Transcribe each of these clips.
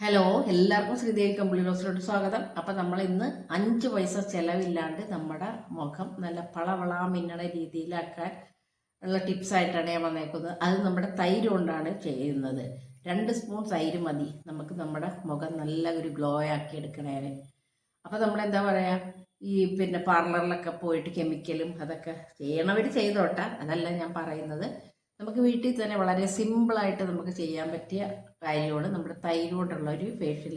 Hello എല്ലാവർക്കും ശ്രീദേവി കമ്പിളി റോസിലോട്ട് സ്വാഗതം. അപ്പം നമ്മൾ ഇന്ന് അഞ്ച് പൈസ ചിലവില്ലാണ്ട് നമ്മുടെ മുഖം നല്ല പളവളാ മിന്നണ രീതിയിലാക്കാൻ ഉള്ള ടിപ്സായിട്ടാണ് ഞാൻ വന്നേക്കുന്നത്. അത് നമ്മുടെ തൈര് കൊണ്ടാണ് ചെയ്യുന്നത്. രണ്ട് സ്പൂൺ തൈര് മതി. നമുക്ക് നമ്മുടെ മുഖം നല്ല ഒരു ഗ്ലോ ആക്കി എടുക്കണേന്. അപ്പം നമ്മളെന്താ പറയുക ഈ പിന്നെ പാർലറിലൊക്കെ പോയിട്ട് കെമിക്കലും അതൊക്കെ ചെയ്യണവർ ചെയ്തോട്ടെ. അതല്ല ഞാൻ പറയുന്നത്. നമുക്ക് വീട്ടിൽ തന്നെ വളരെ സിമ്പിളായിട്ട് നമുക്ക് ചെയ്യാൻ പറ്റിയ കാര്യമാണ്. നമ്മുടെ തൈര് കൊണ്ടുള്ള ഒരു ഫേഷ്യൽ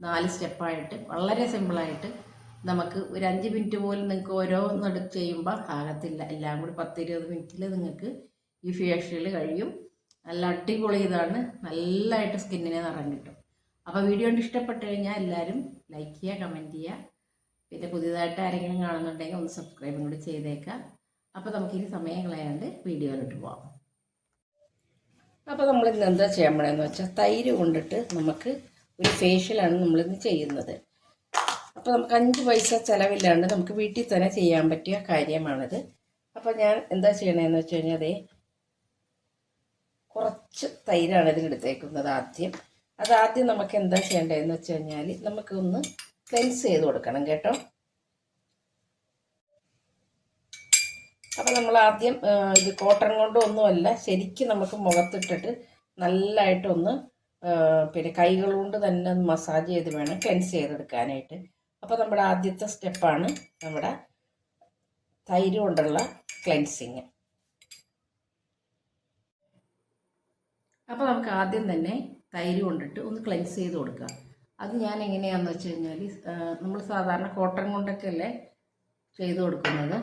നാല് സ്റ്റെപ്പായിട്ട് വളരെ സിമ്പിളായിട്ട് നമുക്ക് ഒരു അഞ്ച് മിനിറ്റ് പോലും നിങ്ങൾക്ക് ഓരോന്നെടു ചെയ്യുമ്പോൾ ആകത്തില്ല. എല്ലാം കൂടി പത്ത് ഇരുപത് മിനിറ്റിൽ നിങ്ങൾക്ക് ഈ ഫേഷ്യൽ കഴിയും. നല്ല അടിപൊളി ഇതാണ്. നല്ലതായിട്ട് സ്കിന്നിനെ നിറം കിട്ടും. അപ്പോൾ വീഡിയോ കൊണ്ട് ഇഷ്ടപ്പെട്ട് കഴിഞ്ഞാൽ എല്ലാവരും ലൈക്ക് ചെയ്യുക കമന്റ് ചെയ്യുക. പിന്നെ പുതിയതായിട്ട് ആരെങ്കിലും കാണുന്നുണ്ടെങ്കിൽ ഒന്ന് സബ്സ്ക്രൈബും കൂടി ചെയ്തേക്കാം അപ്പോൾ നമുക്കിനി സമയം കളയാണ്ട് വീഡിയോയിലോട്ട് പോകാം അപ്പോൾ നമ്മൾ ഇന്ന് എന്താ ചെയ്യാൻ പോണെന്ന് വെച്ചാൽ തൈര് കൊണ്ടിട്ട് നമുക്ക് ഒരു ഫേഷ്യലാണ് നമ്മളിന്ന് ചെയ്യുന്നത്. അപ്പോൾ നമുക്ക് അഞ്ച് പൈസ ചിലവില്ലാണ്ട് നമുക്ക് വീട്ടിൽ തന്നെ ചെയ്യാൻ പറ്റിയ കാര്യമാണിത്. അപ്പോൾ ഞാൻ എന്താ ചെയ്യണതെന്ന് വെച്ച് കഴിഞ്ഞാൽ അതേ കുറച്ച് തൈരാണ് ഇതിലെടുത്തേക്കുന്നത് ആദ്യം. അത് ആദ്യം നമുക്ക് എന്താ ചെയ്യേണ്ടതെന്ന് വെച്ച് കഴിഞ്ഞാൽ നമുക്കൊന്ന് ക്ലെൻസ് ചെയ്ത് കൊടുക്കണം കേട്ടോ. അപ്പോൾ നമ്മൾ ആദ്യം ഇത് കോട്ടൺ കൊണ്ടൊന്നുമല്ല ശരിക്കും നമുക്ക് മുഖത്തിട്ടിട്ട് നല്ലതായിട്ടൊന്ന് പിന്നെ കൈകൾ കൊണ്ട് തന്നെ മസാജ് ചെയ്ത് വേണം ക്ലെൻസ് ചെയ്തെടുക്കാനായിട്ട്. അപ്പോൾ നമ്മുടെ ആദ്യത്തെ സ്റ്റെപ്പാണ് നമ്മുടെ തൈര് കൊണ്ടുള്ള ക്ലെൻസിങ് അപ്പോൾ നമുക്ക് ആദ്യം തന്നെ തൈര് കൊണ്ടിട്ട് ഒന്ന് ക്ലെൻസ് ചെയ്ത് കൊടുക്കുക അത് ഞാൻ എങ്ങനെയാണെന്ന് വെച്ച് കഴിഞ്ഞാൽ നമ്മൾ സാധാരണ കോട്ടൺ കൊണ്ടൊക്കെ അല്ലേ ചെയ്ത് കൊടുക്കുന്നത്?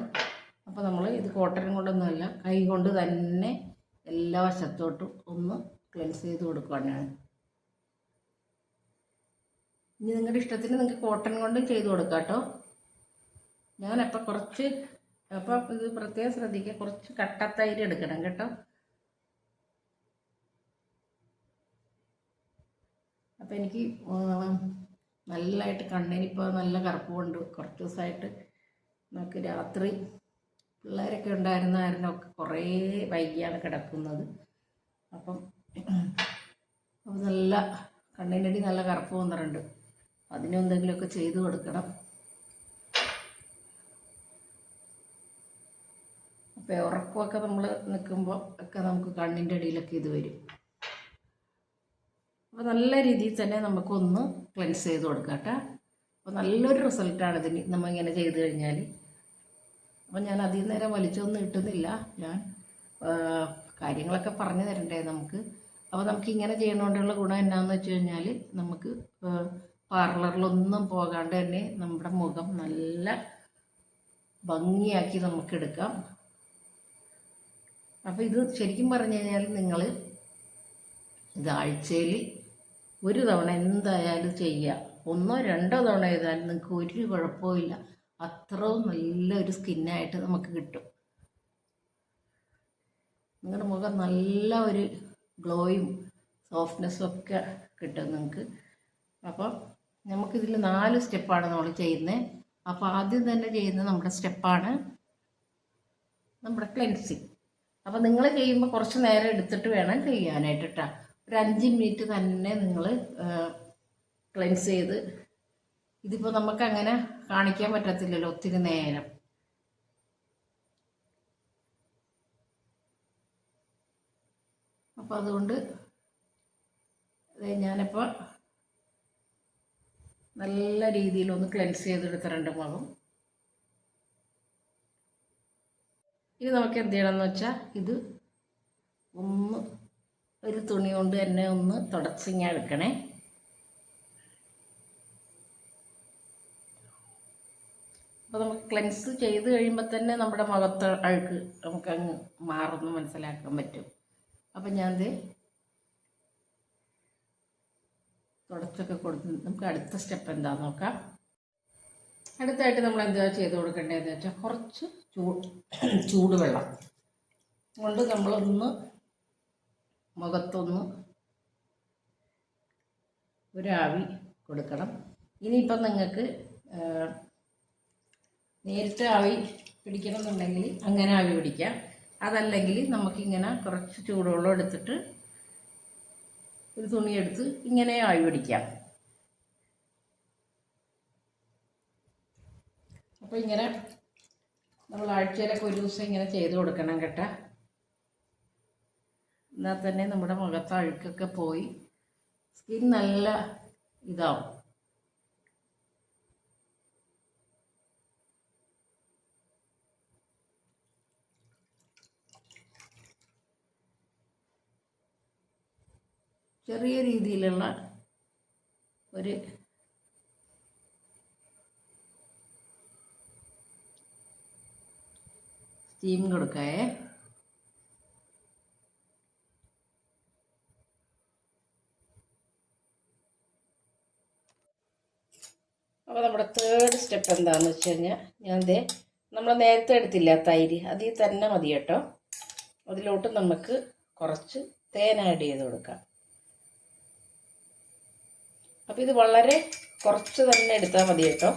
അപ്പോൾ നമ്മൾ ഇത് കോട്ടൺ കൊണ്ടൊന്നുമല്ല കൈ കൊണ്ട് തന്നെ എല്ലാ വശത്തോട്ടും ഒന്ന് ക്ലെൻസ് ചെയ്ത് കൊടുക്കുകയാണ് ഇനി നിങ്ങളുടെ ഇഷ്ടത്തിന് നിങ്ങൾക്ക് കോട്ടൺ കൊണ്ടും ചെയ്ത് കൊടുക്കാം കേട്ടോ ഞാനപ്പോൾ കുറച്ച് അപ്പോൾ ഇത് പ്രത്യേകം ശ്രദ്ധിക്കുക കുറച്ച് കട്ടത്തൈര് എടുക്കണം കേട്ടോ. അപ്പം എനിക്ക് നല്ലതായിട്ട് കണ്ണിനിപ്പോൾ നല്ല കറുപ്പ് കൊണ്ട് കുറച്ച് ദിവസമായിട്ട് നമുക്ക് രാത്രി പിള്ളേരൊക്കെ ഉണ്ടായിരുന്ന കുറേ വൈകിയാണ് കിടക്കുന്നത്. അപ്പം നല്ല കണ്ണിനടി നല്ല കറുപ്പ് വന്നിട്ടുണ്ട്. അതിനെന്തെങ്കിലുമൊക്കെ ചെയ്തു കൊടുക്കണം. അപ്പോൾ ഉറക്കമൊക്കെ നമ്മൾ നിൽക്കുമ്പോൾ ഒക്കെ നമുക്ക് കണ്ണിന്റെ അടിയിലൊക്കെ ഇത് വരും. അപ്പോൾ നല്ല രീതിയിൽ തന്നെ നമുക്കൊന്ന് ക്ലെൻസ് ചെയ്ത് കൊടുക്കാം കേട്ടോ. അപ്പോൾ നല്ലൊരു റിസൾട്ടാണ് ഇതിന് നമ്മൾ ഇങ്ങനെ ചെയ്ത് കഴിഞ്ഞാൽ. അപ്പോൾ ഞാൻ അധികം നേരം വലിച്ചൊന്നും ഇട്ടുന്നില്ല. ഞാൻ കാര്യങ്ങളൊക്കെ പറഞ്ഞു തരണ്ടേ നമുക്ക്. അപ്പോൾ നമുക്ക് ഇങ്ങനെ ചെയ്യണോണ്ടുള്ള ഗുണം എന്നാന്ന് വെച്ച് കഴിഞ്ഞാൽ നമുക്ക് പാർലറിലൊന്നും പോകാണ്ട് തന്നെ നമ്മുടെ മുഖം നല്ല ഭംഗിയാക്കി നമുക്ക് എടുക്കാം. അപ്പോൾ ഇത് ശരിക്കും പറഞ്ഞു കഴിഞ്ഞാൽ നിങ്ങൾ ഇത് ആഴ്ചയിൽ ഒരു തവണ എന്തായാലും ചെയ്യുക ഒന്നോ രണ്ടോ തവണ ചെയ്താലും നിങ്ങൾക്ക് ഒരു കുഴപ്പമില്ല അത്രയും നല്ലൊരു സ്കിന്നായിട്ട് നമുക്ക് കിട്ടും. നിങ്ങളുടെ മുഖം നല്ല ഒരു ഗ്ലോയും സോഫ്റ്റ്നെസ്സും ഒക്കെ കിട്ടും നിങ്ങൾക്ക് അപ്പം നമുക്കിതിൽ നാല് സ്റ്റെപ്പാണ് നമ്മൾ ചെയ്യുന്നത് അപ്പോൾ ആദ്യം തന്നെ ചെയ്യുന്നത് നമ്മുടെ സ്റ്റെപ്പാണ് നമ്മുടെ ക്ലെൻസിങ്. അപ്പോൾ നിങ്ങൾ ചെയ്യുമ്പോൾ കുറച്ച് നേരം എടുത്തിട്ട് വേണം ചെയ്യാനായിട്ട് കേട്ടോ ഒരു അഞ്ച് മിനിറ്റ് തന്നെ നിങ്ങൾ ക്ലെൻസ് ചെയ്ത് ഇതിപ്പോൾ നമുക്ക് അങ്ങനെ കാണിക്കാൻ പറ്റത്തില്ലല്ലോ ഒത്തിരി നേരം. അപ്പോൾ അതുകൊണ്ട് ദേ ഞാനിപ്പോൾ നല്ല രീതിയിലൊന്ന് ക്ലെൻസ് ചെയ്തെടുത്തിട്ടുണ്ട് മുഖം ഇനി നമുക്ക് എന്ത് ചെയ്യണമെന്ന് വെച്ചാൽ ഇത് ഒന്ന് ഒരു തുണി കൊണ്ട് തന്നെ ഒന്ന് തുടച്ചിങ്ങ എടുക്കണേ. അപ്പോൾ നമുക്ക് ക്ലെൻസ് ചെയ്ത് കഴിയുമ്പോൾ തന്നെ നമ്മുടെ മുഖത്ത് അഴുക്ക് നമുക്കങ്ങ് മാറുന്നു മനസ്സിലാക്കാൻ പറ്റും. അപ്പം ഞാനത് തുടച്ചൊക്കെ കൊടുത്ത് നമുക്ക് അടുത്ത സ്റ്റെപ്പ് എന്താണെന്ന് നോക്കാം. അടുത്തായിട്ട് നമ്മൾ എന്താ ചെയ്ത് കൊടുക്കേണ്ടതെന്ന് വെച്ചാൽ കുറച്ച് ചൂട് ചൂടുവെള്ളം കൊണ്ട് നമ്മളൊന്ന് മുഖത്തൊന്ന് ഒരാവി കൊടുക്കണം. ഇനിയിപ്പം നിങ്ങൾക്ക് നേരിട്ട് ആവി പിടിക്കണമെന്നുണ്ടെങ്കിൽ അങ്ങനെ ആവി പിടിക്കാം. അതല്ലെങ്കിൽ നമുക്കിങ്ങനെ കുറച്ച് ചൂടുവെള്ളം എടുത്തിട്ട് ഒരു തുണിയെടുത്ത് ഇങ്ങനെ ആവി പിടിക്കാം. അപ്പോൾ ഇങ്ങനെ നമ്മൾ ആഴ്ചയിലൊക്കെ ഒരു ദിവസം ഇങ്ങനെ ചെയ്ത് കൊടുക്കണം കേട്ടോ. എന്നാൽ തന്നെ നമ്മുടെ മുഖത്ത് അഴുക്കൊക്കെ പോയി. സ്കിൻ നല്ല ഇതാവും. ചെറിയ രീതിയിലുള്ള ഒരു സ്റ്റീം കൊടുക്കാവേ അപ്പോൾ നമ്മുടെ തേർഡ് സ്റ്റെപ്പ് എന്താണെന്ന് വെച്ച് കഴിഞ്ഞാൽ ഞാൻ ദേ നമ്മൾ നേരത്തെ എടുത്തില്ല തൈര്? അതിൽ തന്നെ മതി കേട്ടോ. അതിലോട്ട് നമുക്ക് കുറച്ച് തേൻ ആഡ് ചെയ്ത് കൊടുക്കാം. അപ്പോൾ ഇത് വളരെ കുറച്ച് തന്നെ എടുത്താൽ മതി കേട്ടോ.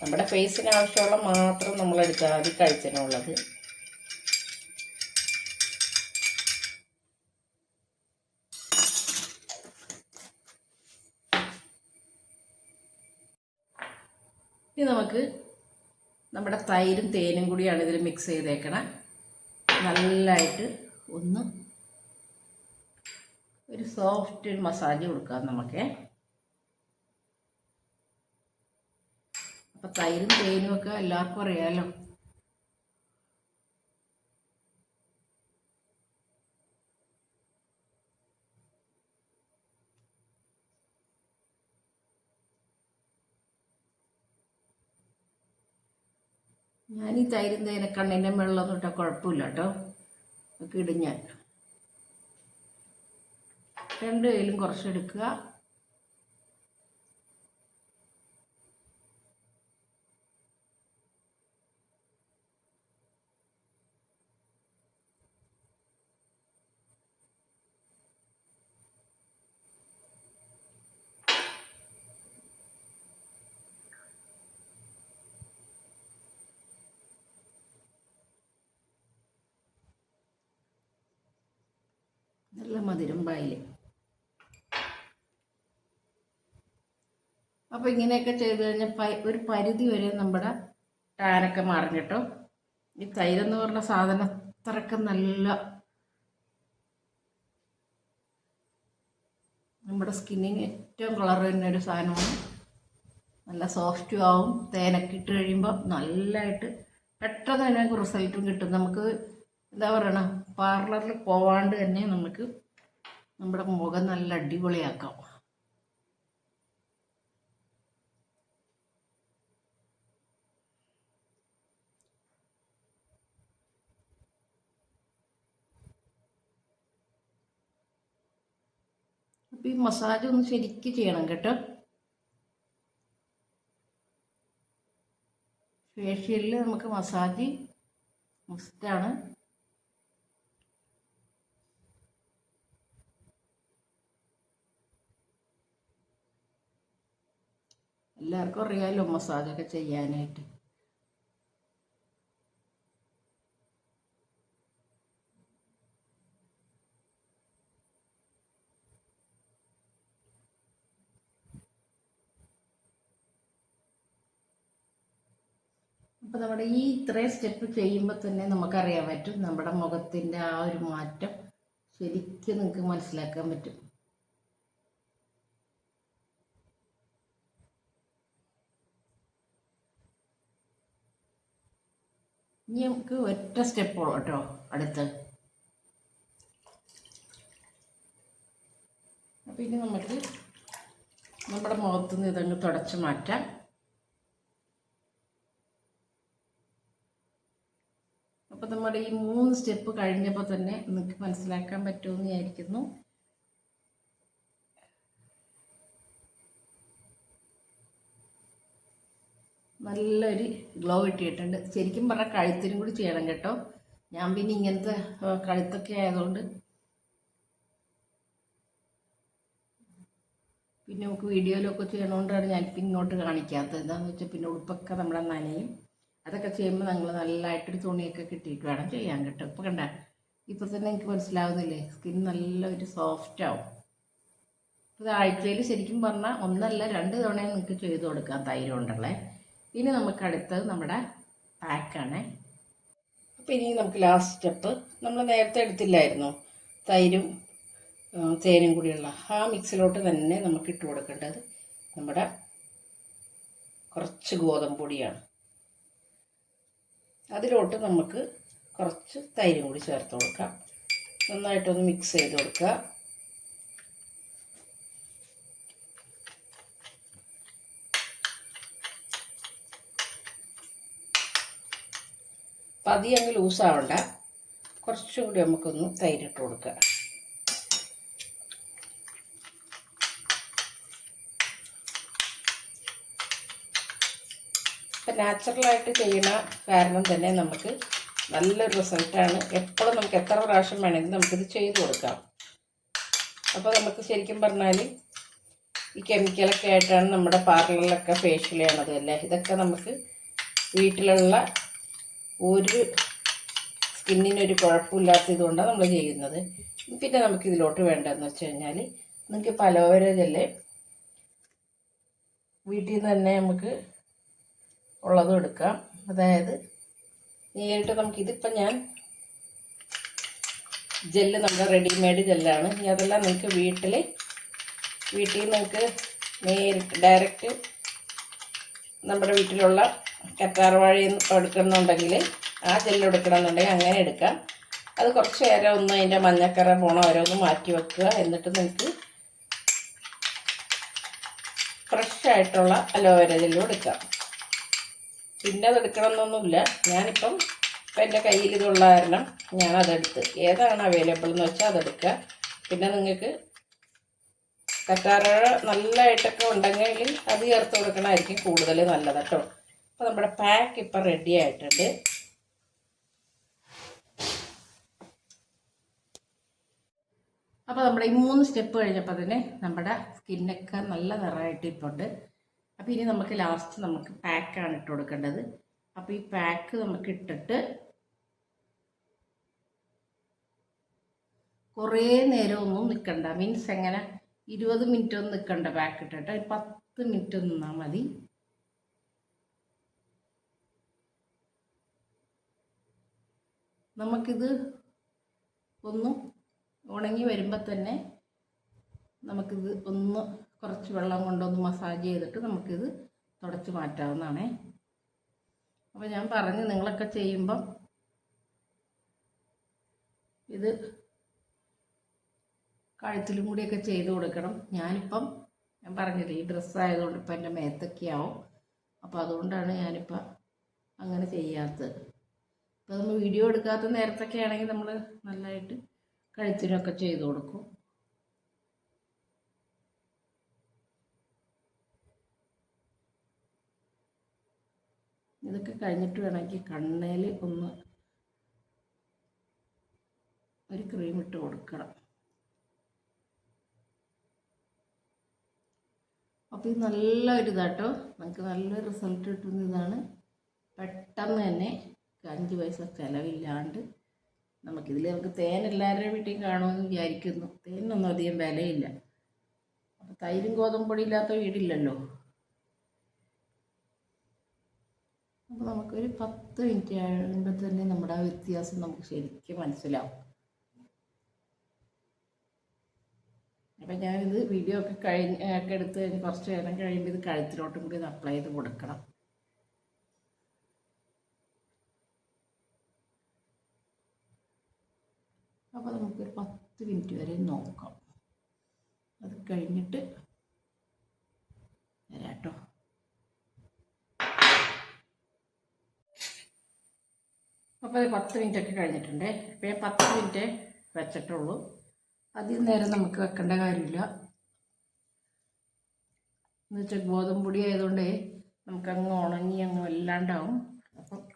നമ്മുടെ ഫേസിന് ആവശ്യമുള്ള മാത്രം നമ്മൾ എടുത്താൽ മതി കഴിച്ചതിനുള്ളത് ഇനി നമുക്ക് നമ്മുടെ തൈരും തേനും കൂടിയാണ് ഇതിൽ മിക്സ് ചെയ്തേക്കണം. നല്ലതായിട്ട് ഒന്ന് ഒരു സോഫ്റ്റ് മസാജ് കൊടുക്കാം നമുക്ക്. അപ്പം തൈരും തേനും ഒക്കെ എല്ലാവർക്കും അറിയാലോ. ഞാൻ ഈ തൈരും തേനെ കണ്ണിന്റെ വെള്ളമൊന്നും ഇട്ടാൽ കുഴപ്പമില്ല കേട്ടോ. ഒക്കെ ഇടും ഞാൻ. രണ്ട് കയ്യിലും കുറച്ചെടുക്കുക പായിൽ അപ്പോൾ ഇങ്ങനെയൊക്കെ ചെയ്ത് കഴിഞ്ഞാൽ ഒരു പരിധി വരെ നമ്മുടെ ടാനൊക്കെ മാറും കേട്ടോ ഈ തൈരെന്ന് പറഞ്ഞ സാധനം അത്രയ്ക്ക് നല്ല നമ്മുടെ സ്കിന്നിന് ഏറ്റവും കളർ വരുന്ന ഒരു സാധനമാണ്. നല്ല സോഫ്റ്റും ആവും. തേനൊക്കെ ഇട്ട് കഴിയുമ്പോൾ നല്ലതായിട്ട് പെട്ടെന്ന് തന്നെ നമുക്ക് റിസൾട്ടും കിട്ടും. നമുക്ക് എന്താ പറയണ? പാർലറിൽ പോവാണ്ട് തന്നെ നമുക്ക് നമ്മുടെ മുഖം നല്ല അടിപൊളിയാക്കാം. അപ്പം ഈ മസാജ് ഒന്ന് ശരിക്ക് ചെയ്യണം കേട്ടോ. ഫേഷ്യലിൽ നമുക്ക് മസാജ് മസ്റ്റാണ്. എല്ലാവർക്കും അറിയാമല്ലോ മസാജൊക്കെ ചെയ്യാനായിട്ട്. അപ്പോൾ നമ്മുടെ ഈ ഇത്രയും സ്റ്റെപ്പ് ചെയ്യുമ്പോൾ തന്നെ നമുക്കറിയാൻ പറ്റും നമ്മുടെ മുഖത്തിന്റെ ആ ഒരു മാറ്റം ശരിക്കും നിങ്ങൾക്ക് മനസ്സിലാക്കാൻ പറ്റും. ഇനി നമുക്ക് ഒറ്റ സ്റ്റെപ്പ് കേട്ടോ അടുത്ത്. അപ്പോൾ ഇനി നമുക്ക് നമ്മുടെ മുഖത്തു നിന്ന് ഇതങ്ങ് തുടച്ച് മാറ്റാം. അപ്പോൾ നമ്മുടെ ഈ മൂന്ന് സ്റ്റെപ്പ് കഴിഞ്ഞപ്പോൾ തന്നെ നിങ്ങൾക്ക് മനസ്സിലാക്കാൻ പറ്റുമെന്ന് വിചാരിക്കുന്നു. നല്ലൊരു ഗ്ലോ കിട്ടിയിട്ടുണ്ട്. ശരിക്കും പറഞ്ഞാൽ കഴുത്തിനും കൂടി ചെയ്യണം കേട്ടോ. ഞാൻ പിന്നെ ഇങ്ങനത്തെ കഴുത്തൊക്കെ ആയതുകൊണ്ട് പിന്നെ നമുക്ക് വീഡിയോയിലൊക്കെ ചെയ്യണോണ്ടാണ് ഞാൻ ഇപ്പം ഇങ്ങോട്ട് കാണിക്കാത്തത്. എന്താണെന്ന് വെച്ചാൽ പിന്നെ ഉടുപ്പൊക്കെ നമ്മളെ നനയും. അതൊക്കെ ചെയ്യുമ്പോൾ നമ്മൾ നല്ലതായിട്ടൊരു തുണിയൊക്കെ കിട്ടിയിട്ട് വേണം ചെയ്യാൻ കേട്ടോ. ഇപ്പം കണ്ട ഇപ്പം തന്നെ എനിക്ക് മനസ്സിലാവുന്നില്ലേ? സ്കിൻ നല്ലൊരു സോഫ്റ്റ് ആവും. ഇത് ആഴ്ചയിൽ ശരിക്കും പറഞ്ഞാൽ ഒന്നല്ല രണ്ട് തവണയും നിങ്ങൾക്ക് ചെയ്തു കൊടുക്കാം തൈര് കൊണ്ടുള്ളേ. ഇനി നമുക്ക് അടുത്തത് നമ്മുടെ പാക്കാണ്. അപ്പോൾ ഇനി നമുക്ക് ലാസ്റ്റ് സ്റ്റെപ്പ് നമ്മൾ നേരത്തെ എടുത്തില്ലായിരുന്നു. തൈരും തേനും കൂടിയുള്ള ആ മിക്സിലോട്ട് തന്നെ നമുക്ക് ഇട്ട് കൊടുക്കേണ്ടത് നമ്മുടെ കുറച്ച് ഗോതമ്പ് പൊടിയാണ്. അതിലോട്ട് നമുക്ക് കുറച്ച് തൈരും കൂടി ചേർത്ത് കൊടുക്കാം. നന്നായിട്ടൊന്ന് മിക്സ് ചെയ്ത് കൊടുക്കുക. പതി അങ്ങ് ലൂസാവണ്ട. കുറച്ചും കൂടി നമുക്കൊന്ന് തൈരിട്ട് കൊടുക്കുക ഇപ്പം നാച്ചുറലായിട്ട് ചെയ്യണ കാരണം തന്നെ നമുക്ക് നല്ലൊരു റിസൾട്ടാണ്. എപ്പോഴും നമുക്ക് എത്ര പ്രാവശ്യം വേണമെങ്കിലും നമുക്കിത് ചെയ്ത് കൊടുക്കാം. അപ്പോൾ നമുക്ക് ശരിക്കും പറഞ്ഞാൽ ഈ കെമിക്കലൊക്കെ ആയിട്ടാണ് നമ്മുടെ പാർലറിലൊക്കെ ഫേഷ്യൽ ചെയ്യണത് അല്ലേ? ഇതൊക്കെ നമുക്ക് വീട്ടിലുള്ള ഒരു സ്കിന്നിനൊരു കുഴപ്പമില്ലാത്തത് കൊണ്ടാണ് നമ്മൾ ചെയ്യുന്നത്. പിന്നെ നമുക്ക് ഇതിലോട്ട് വേണ്ടതെന്ന് വെച്ച് കഴിഞ്ഞാൽ നിങ്ങൾക്ക് പലോവര ജെല്ല് വീട്ടിൽ നിന്ന് തന്നെ നമുക്ക് ഉള്ളതും എടുക്കാം. അതായത് നേരിട്ട് നമുക്ക് ഇതിപ്പം ഞാൻ ജെല്ല് നമ്മുടെ റെഡിമെയ്ഡ് ജെല്ലാണ്. ഇനി അതെല്ലാം നിങ്ങൾക്ക് വീട്ടിൽ വീട്ടിൽ നിങ്ങൾക്ക് നേരിട്ട് ഡയറക്റ്റ് നമ്മുടെ വീട്ടിലുള്ള കറ്റാർ എടുക്കുന്നുണ്ടെങ്കിൽ ആ ജെല്ല് എടുക്കണമെന്നുണ്ടെങ്കിൽ അങ്ങനെ എടുക്കാം അത് കുറച്ച് നേരം ഒന്ന് അതിന്റെ മഞ്ഞക്കറ പോണ ഓരോന്ന് മാറ്റി വെക്കുക. എന്നിട്ട് നിങ്ങൾക്ക് ഫ്രഷ് ആയിട്ടുള്ള അലോവേര ജെല്ലും എടുക്കാം. പിന്നെ അത് എടുക്കണമെന്നൊന്നുമില്ല. ഞാനിപ്പം ഇപ്പം എന്റെ കയ്യിൽ ഇതുള്ള കാരണം ഞാനതെടുത്ത് ഏതാണ് അവൈലബിൾ എന്ന് വെച്ചാൽ അതെടുക്കുക പിന്നെ നിങ്ങൾക്ക് കറ്റാറഴ നല്ലതായിട്ടൊക്കെ ഉണ്ടെങ്കിൽ അത് ചേർത്ത് കൊടുക്കണമായിരിക്കും കൂടുതൽ നല്ലത് കേട്ടോ. അപ്പോൾ നമ്മുടെ പാക്ക് ഇപ്പം റെഡി ആയിട്ടുണ്ട്. അപ്പോൾ നമ്മുടെ ഈ മൂന്ന് സ്റ്റെപ്പ് കഴിഞ്ഞപ്പോൾ തന്നെ നമ്മുടെ സ്കിന്നൊക്കെ നല്ല നിറമായിട്ട് ഇപ്പോണ്ട് അപ്പോൾ ഇനി നമുക്ക് ലാസ്റ്റ് നമുക്ക് പാക്കാണ് ഇട്ട് കൊടുക്കേണ്ടത്. അപ്പോൾ ഈ പാക്ക് നമുക്ക് ഇട്ടിട്ട് കുറേ നേരമൊന്നും നിൽക്കണ്ട മീൻസ് എങ്ങനെ? ഇരുപത് മിനിറ്റ് ഒന്നും നിൽക്കണ്ട പാക്ക് ഇട്ടിട്ട്. പത്ത് മിനിറ്റ് നിന്നാൽ മതി. നമുക്കിത് ഒന്ന് ഉണങ്ങി വരുമ്പോൾ തന്നെ നമുക്കിത് ഒന്ന് കുറച്ച് വെള്ളം കൊണ്ടൊന്ന് മസാജ് ചെയ്തിട്ട് നമുക്കിത് തുടച്ച് മാറ്റാവുന്നതാണേ. അപ്പോൾ ഞാൻ പറഞ്ഞു നിങ്ങളൊക്കെ ചെയ്യുമ്പം ഇത് കഴുത്തിലും കൂടിയൊക്കെ ചെയ്ത് കൊടുക്കണം. ഞാനിപ്പം ഞാൻ പറഞ്ഞില്ലേ ഈ ഡ്രസ്സായതുകൊണ്ട് ഇപ്പം എന്റെ മേത്തൊക്കെയാവും. അപ്പോൾ അതുകൊണ്ടാണ് ഞാനിപ്പോൾ അങ്ങനെ ചെയ്യാത്തത്. ഇപ്പോൾ നമ്മൾ വീഡിയോ എടുക്കാത്ത നേരത്തൊക്കെ ആണെങ്കിൽ നമ്മൾ നല്ലതായിട്ട് കഴുത്തിനൊക്കെ ചെയ്ത് കൊടുക്കും. ഇതൊക്കെ കഴിഞ്ഞിട്ട് വേണമെങ്കിൽ കണ്ണേൽ ഒന്ന് ഒരു ക്രീം ഇട്ട് കൊടുക്കണം. അപ്പോൾ ഇത് നല്ല ഒരു ഇതാട്ടോ നമുക്ക് നല്ലൊരു റിസൾട്ട് കിട്ടുന്ന ഇതാണ് പെട്ടെന്ന് തന്നെ അഞ്ച് പൈസ ചിലവില്ലാണ്ട് നമുക്കിതിൽ നമുക്ക് തേൻ എല്ലാവരുടെയും വീട്ടിൽ കാണുമെന്ന് വിചാരിക്കുന്നു. തേനൊന്നും അധികം വിലയില്ല. അപ്പോൾ തൈരും ഗോതമ്പൊടി ഇല്ലാത്ത വീടില്ലല്ലോ. അപ്പോൾ നമുക്കൊരു പത്ത് മിനിറ്റ് ആകുമ്പോൾ തന്നെ നമ്മുടെ ആ വ്യത്യാസം നമുക്ക് ശരിക്കും മനസ്സിലാവും. അപ്പം ഞാനിത് വീഡിയോ ഒക്കെ കഴിഞ്ഞ് ഒക്കെ എടുത്ത് കുറച്ച് നേരം കഴിയുമ്പോൾ ഇത് കഴുത്തിലോട്ടും കൂടി ഇത് അപ്ലൈ ചെയ്ത് കൊടുക്കണം അപ്പോൾ നമുക്കൊരു പത്ത് മിനിറ്റ് വരെ നോക്കാം. അത് കഴിഞ്ഞിട്ട് വരാട്ടോ. അപ്പോൾ അത് പത്ത് മിനിറ്റ് ഒക്കെ കഴിഞ്ഞിട്ടുണ്ട്. ഇപ്പോൾ ഞാൻ പത്ത് മിനിറ്റ് വെച്ചിട്ടുള്ളൂ. അധികം നേരം നമുക്ക് വെക്കേണ്ട കാര്യമില്ല. എന്ന് വെച്ചാൽ ഗോതമ്പ് പൊടി ആയതുകൊണ്ട് നമുക്കങ്ങ് ഉണങ്ങി അങ്ങ് വല്ലാണ്ടാവും. അപ്പം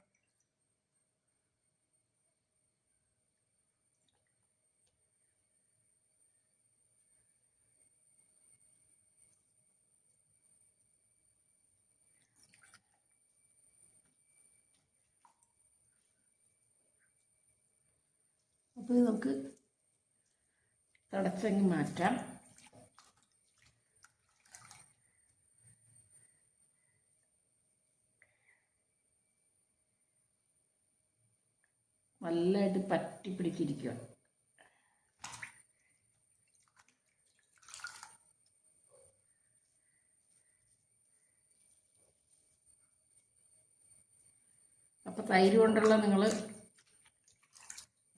ഇത് നമുക്ക് തടച്ചങ്ങ് മാറ്റാം. നല്ലതായിട്ട് പറ്റി പിടിച്ചിരിക്കുക അപ്പോൾ തൈര് കൊണ്ടുള്ള നിങ്ങൾ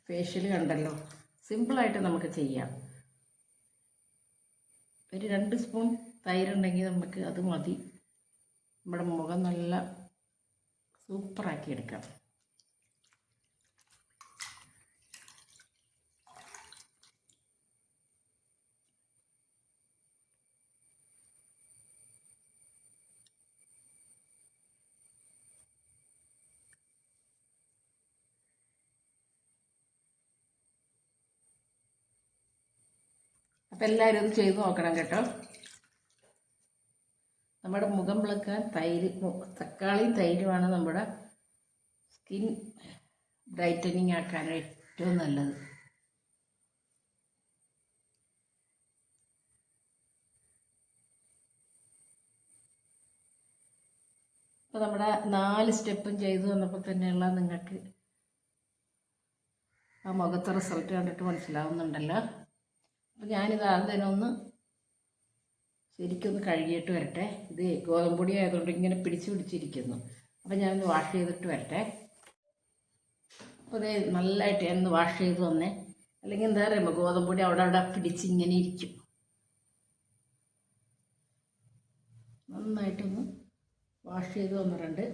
ഫേഷ്യൽ കണ്ടല്ലോ. സിമ്പിളായിട്ട് നമുക്ക് ചെയ്യാം. ഒരു രണ്ട് സ്പൂൺ തൈരുണ്ടെങ്കിൽ നമുക്ക് അത് മതി. നമ്മുടെ മുഖം നല്ല സൂപ്പറാക്കി എടുക്കാം. അപ്പം എല്ലാവരും ഇത് ചെയ്ത് നോക്കണം കേട്ടോ. നമ്മുടെ മുഖം വിളക്കാൻ തൈര് തക്കാളിയും തൈരുമാണ് നമ്മുടെ സ്കിൻ ബ്രൈറ്റനിങ് ആക്കാൻ ഏറ്റവും നല്ലത്. അപ്പോൾ നമ്മുടെ നാല് സ്റ്റെപ്പും ചെയ്തു വന്നപ്പോൾ തന്നെയുള്ള നിങ്ങൾക്ക് ആ മുഖത്തെ റിസൾട്ട് കണ്ടിട്ട് മനസ്സിലാവുന്നുണ്ടല്ലോ. അപ്പോൾ ഞാനിത് ഒന്ന് ശരിക്കൊന്ന് കഴുകിയിട്ട് വരട്ടെ. ഇത് ഗോതമ്പൊടി ആയതുകൊണ്ട് ഇങ്ങനെ പിടിച്ച് പിടിച്ചിരിക്കുന്നു. അപ്പോൾ ഞാനൊന്ന് വാഷ് ചെയ്തിട്ട് വരട്ടെ. അപ്പോൾ ഇത് നല്ലതായിട്ട് ഞാനൊന്ന് വാഷ് ചെയ്ത് വന്നേ. അല്ലെങ്കിൽ എന്താ പറയുമ്പോൾ ഗോതമ്പൊടി അവിടെ അവിടെ പിടിച്ച് ഇങ്ങനെ ഇരിക്കും. നന്നായിട്ടൊന്ന് വാഷ് ചെയ്ത് വന്നിട്ടുണ്ട്.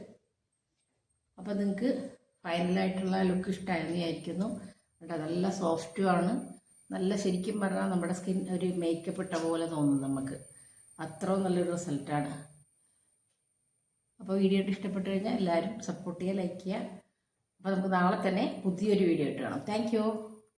അപ്പോൾ നിങ്ങൾക്ക് ഫൈനലായിട്ടുള്ള ലുക്ക് ഇഷ്ടമായിരുന്നു വിചാരിക്കുന്നു. കേട്ടോ നല്ല സോഫ്റ്റുമാണ് നല്ല ശരിക്കും പറഞ്ഞാൽ നമ്മുടെ സ്കിൻ ഒരു മേക്കപ്പ് ഇട്ട പോലെ തോന്നും നമുക്ക്. അത്രയും നല്ലൊരു റിസൾട്ടാണ് അപ്പോൾ വീഡിയോ ഇഷ്ടപ്പെട്ട് കഴിഞ്ഞാൽ എല്ലാവരും സപ്പോർട്ട് ചെയ്യുക ലൈക്ക് ചെയ്യുക. അപ്പോൾ നമുക്ക് നാളെ തന്നെ പുതിയൊരു വീഡിയോ ഇട്ട് കാണാം. താങ്ക്